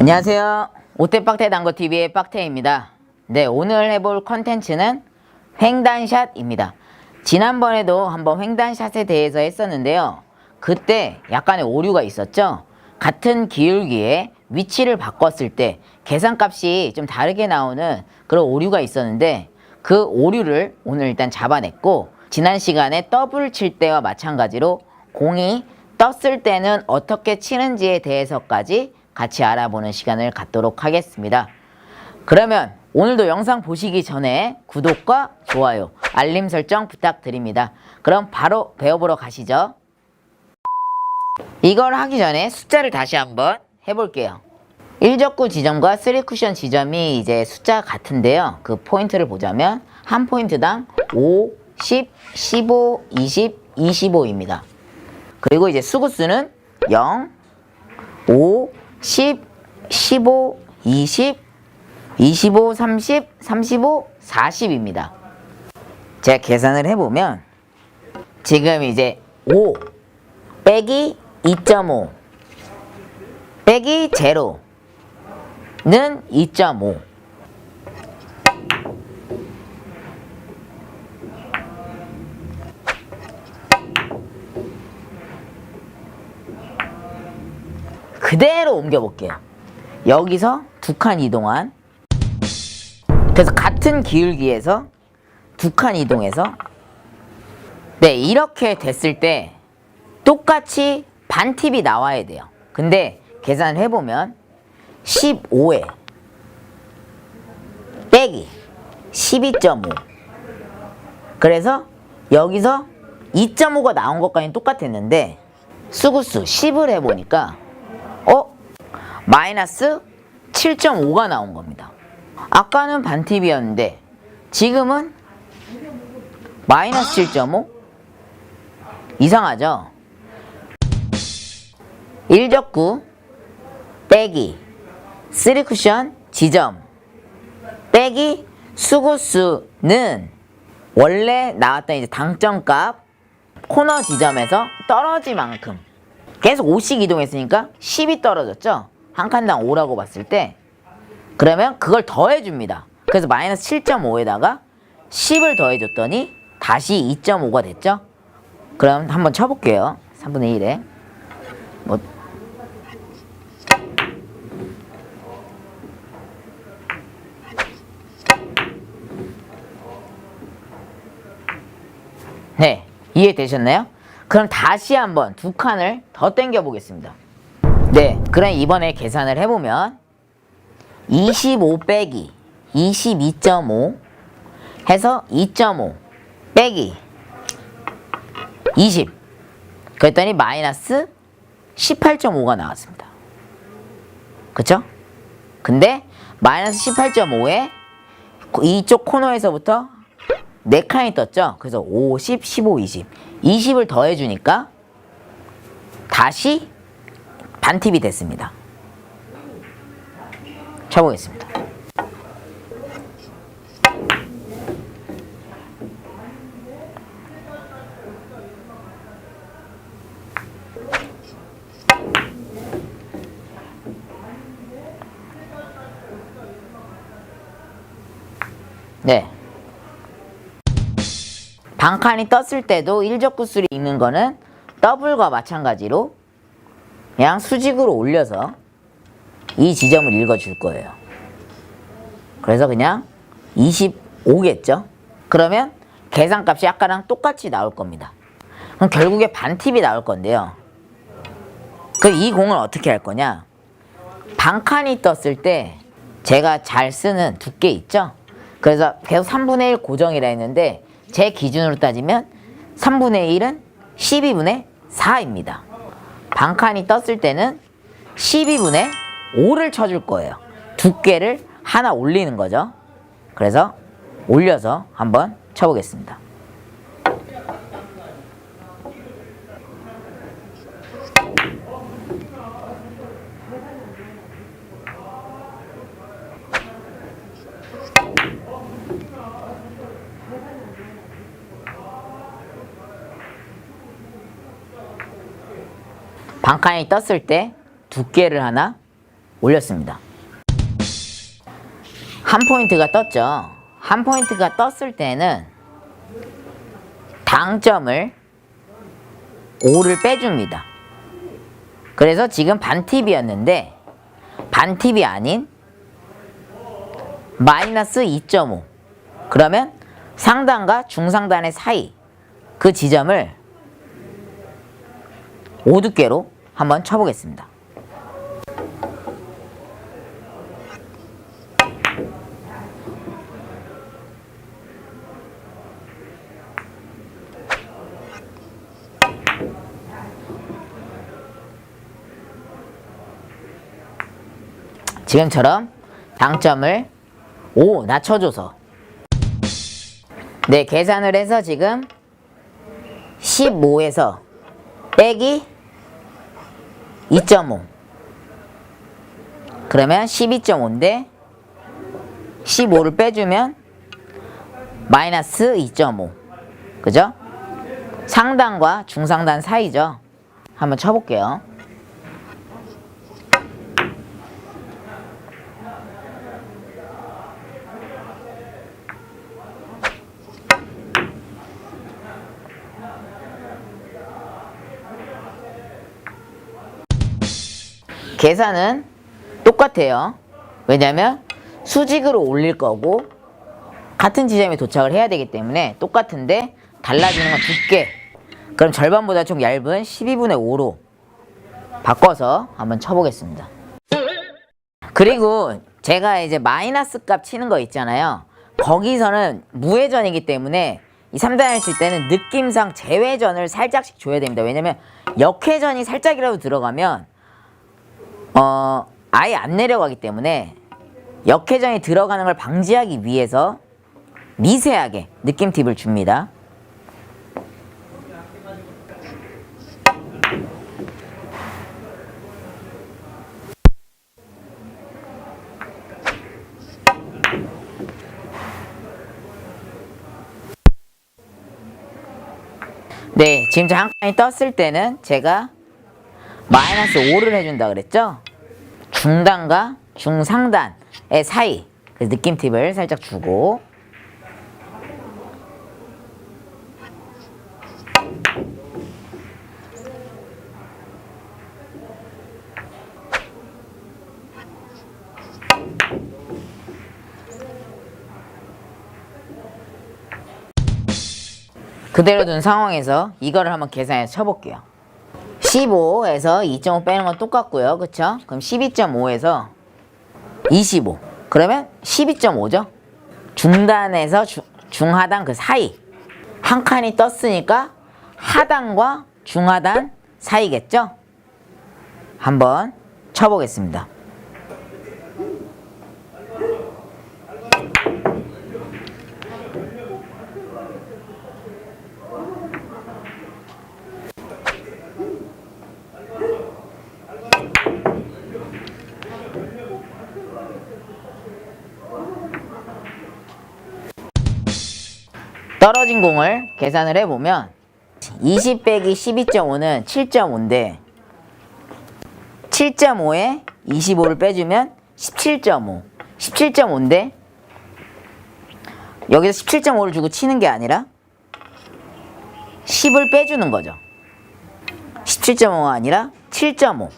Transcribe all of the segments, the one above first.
안녕하세요. 오태빡태 당구TV의 빡태입니다. 네, 오늘 해볼 컨텐츠는 횡단샷입니다. 지난번에도 한번 횡단샷에 대해서 했었는데요. 그때 약간의 오류가 있었죠. 같은 기울기에 위치를 바꿨을 때 계산값이 좀 다르게 나오는 그런 오류가 있었는데 그 오류를 오늘 일단 잡아냈고 지난 시간에 더블 칠 때와 마찬가지로 공이 떴을 때는 어떻게 치는지에 대해서까지 같이 알아보는 시간을 갖도록 하겠습니다. 그러면 오늘도 영상 보시기 전에 구독과 좋아요, 알림 설정 부탁드립니다. 그럼 바로 배워보러 가시죠. 이걸 하기 전에 숫자를 다시 한번 해볼게요. 1적구 지점과 3쿠션 지점이 이제 숫자 같은데요. 그 포인트를 보자면 한 포인트당 5, 10, 15, 20, 25입니다. 그리고 이제 수구수는 0, 5, 10, 15, 20, 25, 30, 35, 40입니다. 제가 계산을 해보면 지금 이제 5 빼기 2.5 빼기 0는 2.5 그대로 옮겨볼게요. 여기서 두 칸 이동한. 그래서 같은 기울기에서 두 칸 이동해서. 네 이렇게 됐을 때 똑같이 반 팁이 나와야 돼요. 근데 계산을 해보면 15에 빼기 12.5 그래서 여기서 2.5가 나온 것까지는 똑같았는데 수구수 10을 해보니까 어? 마이너스 7.5가 나온 겁니다. 아까는 반팁이었는데 지금은 마이너스 7.5? 이상하죠? 1적구 빼기 3쿠션 지점 빼기 수구수는 원래 나왔던 이제 당점값 코너 지점에서 떨어진 만큼 계속 5씩 이동했으니까 10이 떨어졌죠? 한 칸당 5라고 봤을 때 그러면 그걸 더해줍니다. 그래서 마이너스 7.5에다가 10을 더해줬더니 다시 2.5가 됐죠? 그럼 한번 쳐볼게요. 3분의 1에 뭐 네, 이해되셨나요? 그럼 다시 한번 두 칸을 더 당겨 보겠습니다. 네, 그럼 이번에 계산을 해보면 25 빼기 22.5 해서 2.5 빼기 20 그랬더니 마이너스 18.5가 나왔습니다. 그쵸? 근데 마이너스 18.5에 이쪽 코너에서부터 4칸이 떴죠? 그래서 5, 10, 15, 20 20을 더해주니까 다시 반팁이 됐습니다. 쳐보겠습니다. 네. 반칸이 떴을 때도 일적구수를 읽는 거는 더블과 마찬가지로 그냥 수직으로 올려서 이 지점을 읽어줄 거예요. 그래서 그냥 25겠죠? 그러면 계산값이 아까랑 똑같이 나올 겁니다. 그럼 결국에 반팁이 나올 건데요. 그럼 이 공을 어떻게 할 거냐? 반칸이 떴을 때 제가 잘 쓰는 두께 있죠? 그래서 계속 3분의 1 고정이라 했는데 제 기준으로 따지면 3분의 1은 12분의 4입니다. 반칸이 떴을 때는 12분의 5를 쳐줄 거예요. 두께를 하나 올리는 거죠. 그래서 올려서 한번 쳐보겠습니다. 반칸이 떴을 때 두께를 하나 올렸습니다. 한 포인트가 떴죠. 한 포인트가 떴을 때는 당점을 5를 빼줍니다. 그래서 지금 반팁이었는데 반팁이 아닌 마이너스 2.5 그러면 상단과 중상단의 사이 그 지점을 5두께로 한번 쳐보겠습니다. 지금처럼 당점을 5 낮춰줘서 네 계산을 해서 지금 15에서 빼기 2.5 그러면 12.5인데 15를 빼주면 마이너스 2.5 그죠? 상단과 중상단 사이죠? 한번 쳐볼게요 계산은 똑같아요. 왜냐면 수직으로 올릴 거고 같은 지점에 도착을 해야 되기 때문에 똑같은데 달라지는 건 두께. 그럼 절반보다 좀 얇은 12분의 5로 바꿔서 한번 쳐보겠습니다. 그리고 제가 이제 마이너스 값 치는 거 있잖아요. 거기서는 무회전이기 때문에 이 3단을 칠 때는 느낌상 재회전을 살짝씩 줘야 됩니다. 왜냐면 역회전이 살짝이라도 들어가면 어, 아예 안 내려가기 때문에 역회전이 들어가는 걸 방지하기 위해서 미세하게 느낌 팁을 줍니다. 네, 지금 한 칸이 떴을 때는 제가 마이너스 5를 해준다 그랬죠? 중단과 중상단의 사이 그 느낌 팁을 살짝 주고 그대로 둔 상황에서 이거를 한번 계산해서 쳐볼게요. 15에서 2.5 빼는 건 똑같고요. 그쵸? 그럼 12.5에서 25. 그러면 12.5죠? 중단에서 주- 중하단 그 사이. 한 칸이 떴으니까 하단과 중하단 사이겠죠? 한번 쳐보겠습니다. 떨어진 공을 계산을 해보면 20 빼기 12.5는 7.5인데 7.5에 25를 빼주면 17.5 17.5인데 여기서 17.5를 주고 치는 게 아니라 10을 빼주는 거죠. 17.5가 아니라 7.5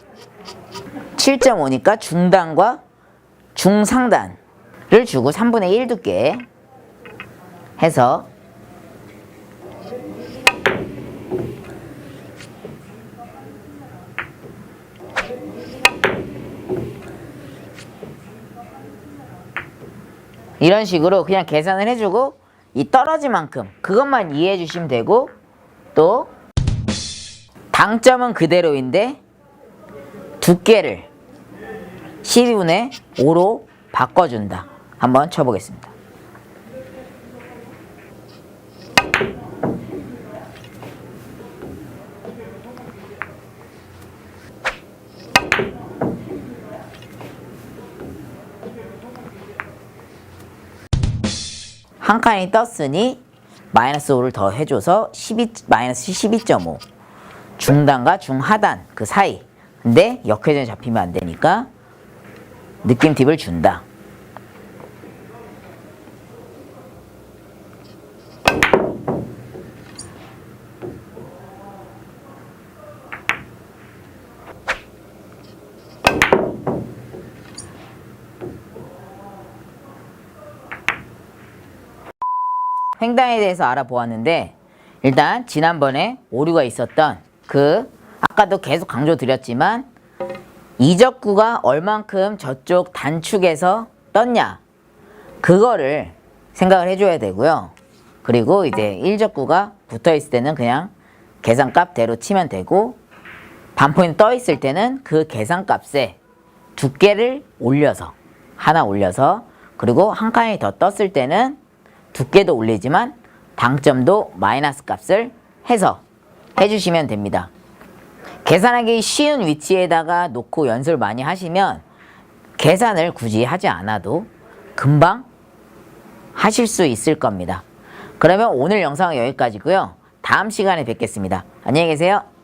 7.5니까 중단과 중상단을 주고 3분의 1 두께 해서 이런 식으로 그냥 계산을 해주고 이 떨어진 만큼 그것만 이해해 주시면 되고 또 당점은 그대로인데 두께를 12분의 5로 바꿔준다. 한번 쳐보겠습니다. 한 칸이 떴으니 마이너스 5를 더 해줘서 12, 마이너스 12.5 중단과 중하단 그 사이. 근데 역회전이 잡히면 안 되니까 느낌 팁을 준다. 횡단에 대해서 알아보았는데 일단 지난번에 오류가 있었던 그 아까도 계속 강조 드렸지만 이적구가 얼만큼 저쪽 단축에서 떴냐 그거를 생각을 해줘야 되고요. 그리고 이제 일적구가 붙어 있을 때는 그냥 계산값대로 치면 되고 반포인 떠 있을 때는 그 계산값에 두께를 올려서 하나 올려서 그리고 한 칸이 더 떴을 때는 두께도 올리지만 당점도 마이너스 값을 해서 해주시면 됩니다. 계산하기 쉬운 위치에다가 놓고 연습을 많이 하시면 계산을 굳이 하지 않아도 금방 하실 수 있을 겁니다. 그러면 오늘 영상은 여기까지고요. 다음 시간에 뵙겠습니다. 안녕히 계세요.